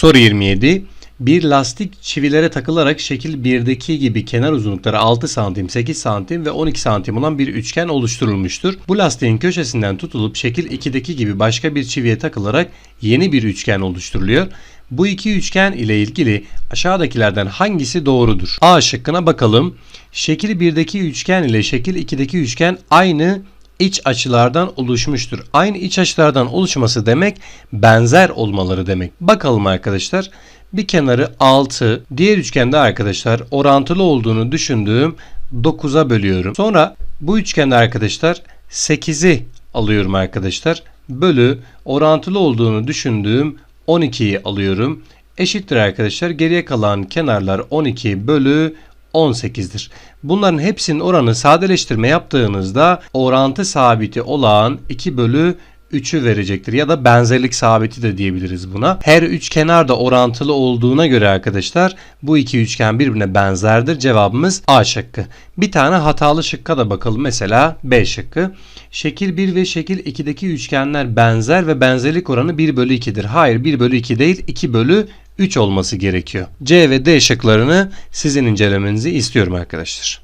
Soru 27. Bir lastik çivilere takılarak şekil 1'deki gibi kenar uzunlukları 6 santim, 8 santim ve 12 santim olan bir üçgen oluşturulmuştur. Bu lastiğin köşesinden tutulup şekil 2'deki gibi başka bir çiviye takılarak yeni bir üçgen oluşturuluyor. Bu iki üçgen ile ilgili aşağıdakilerden hangisi doğrudur? A şıkkına bakalım. Şekil 1'deki üçgen ile şekil 2'deki üçgen aynı iç açılardan oluşmuştur. Aynı iç açılardan oluşması demek benzer olmaları demek. Bakalım arkadaşlar. Bir kenarı 6, diğer üçgende arkadaşlar orantılı olduğunu düşündüğüm 9'a bölüyorum. Sonra bu üçgende arkadaşlar 8'i alıyorum arkadaşlar. Bölü orantılı olduğunu düşündüğüm 12'yi alıyorum. Eşittir arkadaşlar. Geriye kalan kenarlar 12 bölü 18'dir. Bunların hepsinin oranı sadeleştirme yaptığınızda orantı sabiti olan 2 bölü 3'ü verecektir. Ya da benzerlik sabiti de diyebiliriz buna. Her üç kenar da orantılı olduğuna göre arkadaşlar bu iki üçgen birbirine benzerdir. Cevabımız A şıkkı. Bir tane hatalı şıkka da bakalım. Mesela B şıkkı. Şekil 1 ve şekil 2'deki üçgenler benzer ve benzerlik oranı 1 bölü 2'dir. Hayır 1 bölü 2 değil 2 bölü 3 olması gerekiyor. C ve D şıklarını sizin incelemenizi istiyorum arkadaşlar.